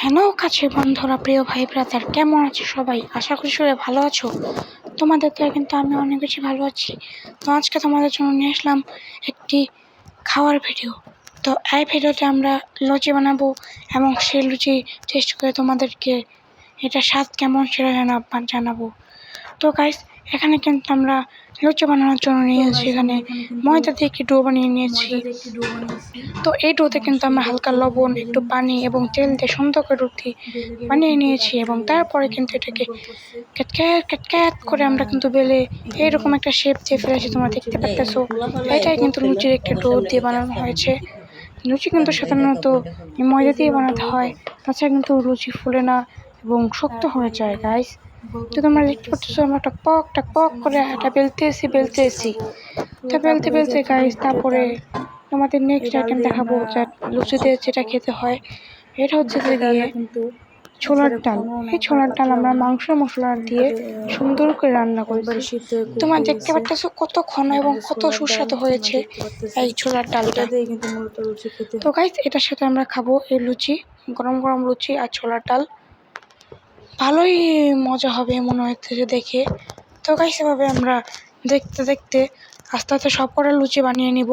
Hello কাছে বন্ধুরা, প্রিয় ভাই ব্রাদার কেমন আছো সবাই? আশা করি সবাই ভালো আছো। তোমাদের তো কিন্তু আমি অনেক বেশি ভালো আছি। তো আজকে তোমাদের জন্য নিয়ে আসলাম একটি খাওয়ার ভিডিও তো এই ভিডিওতে আমরা লুচি বানাবো এবং সেই লুচি টেস্ট করে তোমাদেরকে এটা স্বাদ কেমন সেটা জানা- জানাব। তো গাইস এখানে কিন্তু আমরা লুচি বানানোর জন্য নিয়েছি। এখানে ময়দা দিয়ে একটি ডো বানিয়ে নিয়েছি। তো এই ডোতে কিন্তু আমরা হালকা লবণ, একটু পানি এবং তেল দিয়ে সুন্দর করে রুটি বানিয়ে নিয়েছি এবং তারপরে কিন্তু এটাকে ক্যাটক্যাট ক্যাটক্যাট করে আমরা কিন্তু বেলে এইরকম একটা শেপ দিয়ে ফেলেছি, তোমরা দেখতে পাচ্তেছো এটাই কিন্তু লুচির একটা ডো দিয়ে বানানো হয়েছে। লুচি কিন্তু সাধারণত ময়দা দিয়ে বানাতে হয়, তাছাড়া কিন্তু লুচি ফুলে না এবং শক্ত হয়ে যায় গাইস তো তোমরা দেখতে পাচ্ছ আমরা একটা পক টাক পক করে এটা বেলতে এসি বেলতে এসি তো বেলতে বেলতে গাইস তারপরে তোমাদের নেক্সট আইটেম দেখাবো যা লুচিতে যেটা খেতে হয়। এটা হচ্ছে যে দিয়ে ছোলার ডাল। এই ছোলার ডাল আমরা মাংস মশলা দিয়ে সুন্দর করে রান্না করেছি। তোমার দেখতে পাচ্ছ কত ঘন এবং কত সুস্বাদু হয়েছে এই ছোলার ডালটা। তো গাইস এটার সাথে আমরা খাব এই লুচি, গরম গরম লুচি আর ছোলার ডাল। ভালোই মজা হবে মনে হচ্ছে দেখে। তো গাইস সেভাবে আমরা দেখতে দেখতে আস্তে আস্তে সব কটা লুচি বানিয়ে নিব।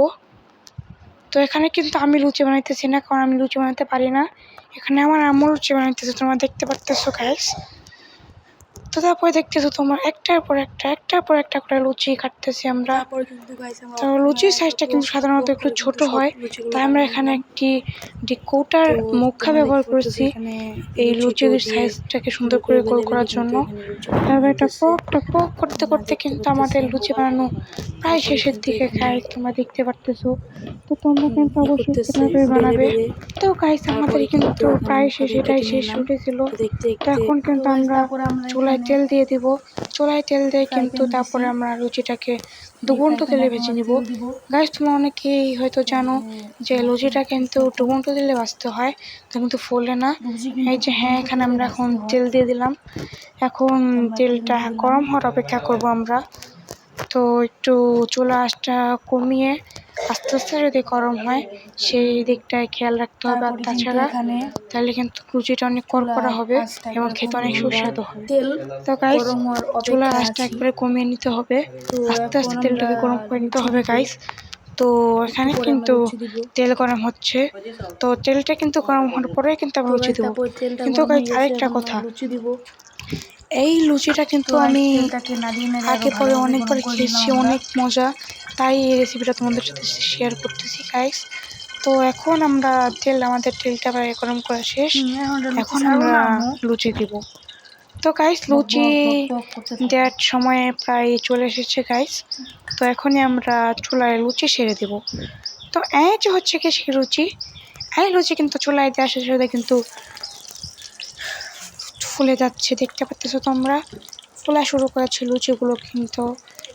তো এখানে কিন্তু আমি লুচি বানাইতেছি না, কারণ আমি লুচি বানাতে পারি না। এখানে আমার আম্মু লুচি বানাইতেছে, তোমরা দেখতে পারতেছো গাইস তো তারপরে দেখতেছো তোমার একটার পর একটা একটার পর একটা করে লুচি কাটতেছি আমরা। তো লুচির সাইজটা কিন্তু সাধারণত একটু ছোট হয়। তাই আমরা এখানে একটি একটি কৌটার মুখা ব্যবহার করেছি এই লুচির সাইজটাকে সুন্দর করে গোল করার জন্য। তারপরে এটা পক টক পক করতে করতে কিন্তু আমাদের লুচি বানানো প্রায় শেষের দিকে গাইস তোমরা দেখতে পারতেছো। তো তোমরা কিন্তু অবশ্যই বানাবে? তো গাইস আমাদের কিন্তু প্রায় শেষ এটাই শেষ উঠেছিল। এখন কিন্তু আমরা চুলায় তেল দিয়ে দিব। চুলায় তেল দিয়ে কিন্তু তারপরে আমরা লুচিটাকে দুবন্ট তেলে ভেজে নিব। গাইস তোমরা অনেকেই হয়তো জানো যে লুচিটা কিন্তু ডুবন্ট তেলে ভাজতে হয় তা কিন্তু ফোলে না। এই যে হ্যাঁ এখানে আমরা এখন তেল দিয়ে দিলাম। এখন তেলটা গরম হওয়ার অপেক্ষা করব আমরা। তো একটু চুলা আঁচটা কমিয়ে আস্তে আস্তে যদি গরম হয় সেই দিকটায় খেয়াল রাখতে হবে। আর তাছাড়া তাহলে কিন্তু লুচিটা অনেক কড়কড়া হবে এবং খেতে অনেক সুস্বাদু হবে। তো গাইস চুলার আঁচটা একবারে কমিয়ে নিতে হবে। আস্তে আস্তে তেলটাকে গরম করে নিতে হবে গাইস তো এখানে কিন্তু তেল গরম হচ্ছে। তো তেলটা কিন্তু গরম হওয়ার পরে কিন্তু আমরা লুচি দেবো। কিন্তু আরেকটা কথা। এই লুচিটা কিন্তু আমি আগে পরে অনেকবার খেয়েছি অনেক মজা। তাই এই রেসিপিটা তোমাদের সাথে শেয়ার করতেছি গাইস তো এখন আমরা তেল আমাদের তেলটা প্রায় গরম করা শেষ। এখন আমরা লুচি দিব। তো গাইস লুচি। দেওয়ার সময় প্রায় চলে এসেছে গাইস তো এখনই আমরা চুলায় লুচি সেরে দেব। তো এই যে হচ্ছে কি সেই লুচি এই লুচি কিন্তু চুলায় দেওয়ার সাথে সাথে কিন্তু ফুলে যাচ্ছে, দেখতে পাচ্ছ তোমরা? তোলা শুরু করেছে লুচিগুলো কিন্তু।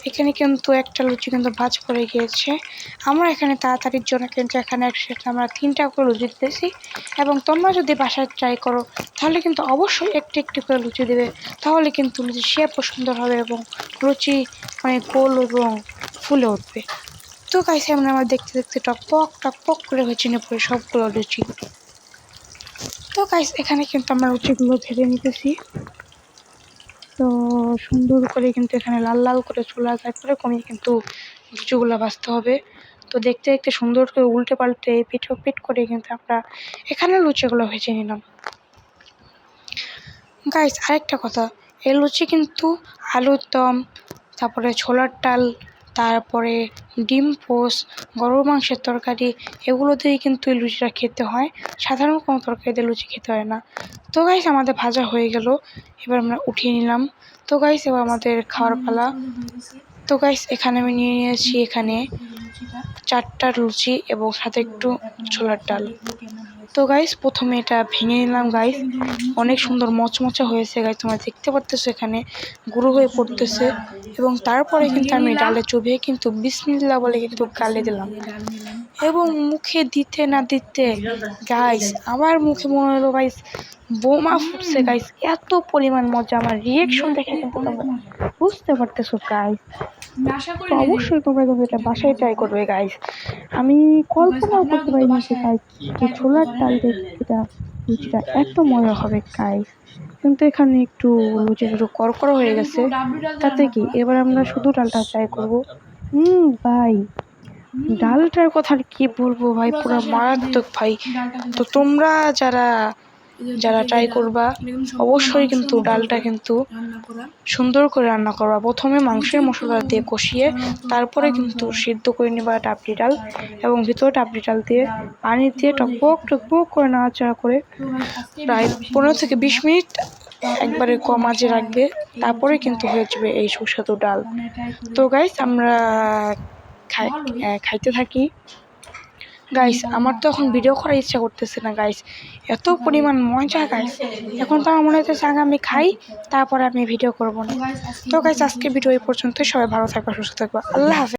এখানে কিন্তু একটা লুচি কিন্তু ভাজ পড়ে গিয়েছে। আমরা এখানে তাড়াতাড়ির জন্য কিন্তু এখানে একসাথে আমরা তিনটা করে লুচি দিতেছি। এবং তোমরা যদি বাসায় ট্রাই করো, তাহলে কিন্তু অবশ্যই একটি একটি করে লুচি দেবে। তাহলে কিন্তু লুচি শেপও সুন্দর হবে এবং লুচি মানে গোল এবং ফুলে উঠবে। তো গাইছে আমরা আমার দেখতে দেখতে টকপক টকপক করে হয়েছে নিয়ে পড়ে সবগুলো লুচি। তো গাইস এখানে কিন্তু আমরা লুচিগুলো ভেজে নিতেছি। তো সুন্দর করে কিন্তু এখানে লাল লাল করে চুলা তারপরে কমিয়ে কিন্তু লুচিগুলো ভাজতে হবে। তো দেখতে দেখতে সুন্দর করে উল্টে পাল্টে পিঠ পিঠ করে কিন্তু আমরা এখানে লুচিগুলো ভেজে নিলাম। গাইস আরেকটা কথা, এই লুচি কিন্তু আলুর দম, তারপরে ছোলার ডাল তারপরে ডিম, পোস, গরুর মাংসের তরকারি, এগুলো দিয়েই কিন্তু এই লুচিটা খেতে হয়। সাধারণ কোনো তরকারি দিয়ে লুচি খেতে হয় না। তো গাইস আমাদের ভাজা হয়ে গেল। এবার আমরা উঠিয়ে নিলাম। তো গাইস এবার আমাদের খাওয়ার পালা। তো গাইস এখানে আমি নিয়ে নিয়েছি এখানে চারটা লুচি এবং সাথে একটু ছোলার ডাল। তো গাইস প্রথমে এটা ভেঙে নিলাম গাইস অনেক সুন্দর মচমচা হয়েছে গাইস তোমরা দেখতে পারতেছো এখানে। গুঁড়ো হয়ে পড়তেছে। এবং তারপরে কিন্তু আমি ডালে চুবিয়ে কিন্তু বিসমিল্লা বলে কিন্তু গালে দিলাম। এবং মুখে দিতে না দিতে গাইস আমার মুখে মনে হলো গাইস বোমা ফুটছে গাইস এত পরিমাণ মজা। আমার রিয়েকশন দেখে কিন্তু তোমরা বুঝতে পারতেছো গাইস তো অবশ্যই তোমরা কিন্তু এটা বাসায় ট্রাই করবে গাইস আমি কল্পনাও করতে পারিনি যে গাইস যে ছোলার ডাল এটা লুচিটা এত মজা হবে গাইস কিন্তু এখানে একটু লুচিটা একটু করকরা হয়ে গেছে। তাতে কি? এবার আমরা শুধু ডালটা ট্রাই করব। হুম ভাই। ডালটার কথা আর কি বলব ভাই? পুরো মারাত্মক ভাই। তো তোমরা যারা যারা ট্রাই করবা, অবশ্যই কিন্তু ডালটা কিন্তু সুন্দর করে রান্না করবা প্রথমে মাংসের মশলা দিয়ে কষিয়ে, তারপরে কিন্তু সিদ্ধ করে নেবা টাপড়ি ডাল এবং ভিতরে টাপড়ি ডাল দিয়ে পানি দিয়ে টকবক টকবক করে নাড়াচাড়া করে প্রায় পনেরো থেকে বিশ মিনিট একবারে কম আঁচে রাখবে, তারপরে কিন্তু হয়ে যাবে এই সুস্বাদু ডাল। তো গাইস আমরা খাই খাইতে থাকি গাইস আমার তো এখন ভিডিও করার ইচ্ছা করতেছে না গাইস এত পরিমাণ মজা গাইস এখন তো আমার মনে হচ্ছে আগে আমি খাই, তারপরে আমি ভিডিও করব না। তো গাইস আজকে ভিডিও এই পর্যন্ত সবাই ভালো থাকবে, সুস্থ থাকবে। আল্লাহ হাফেজ।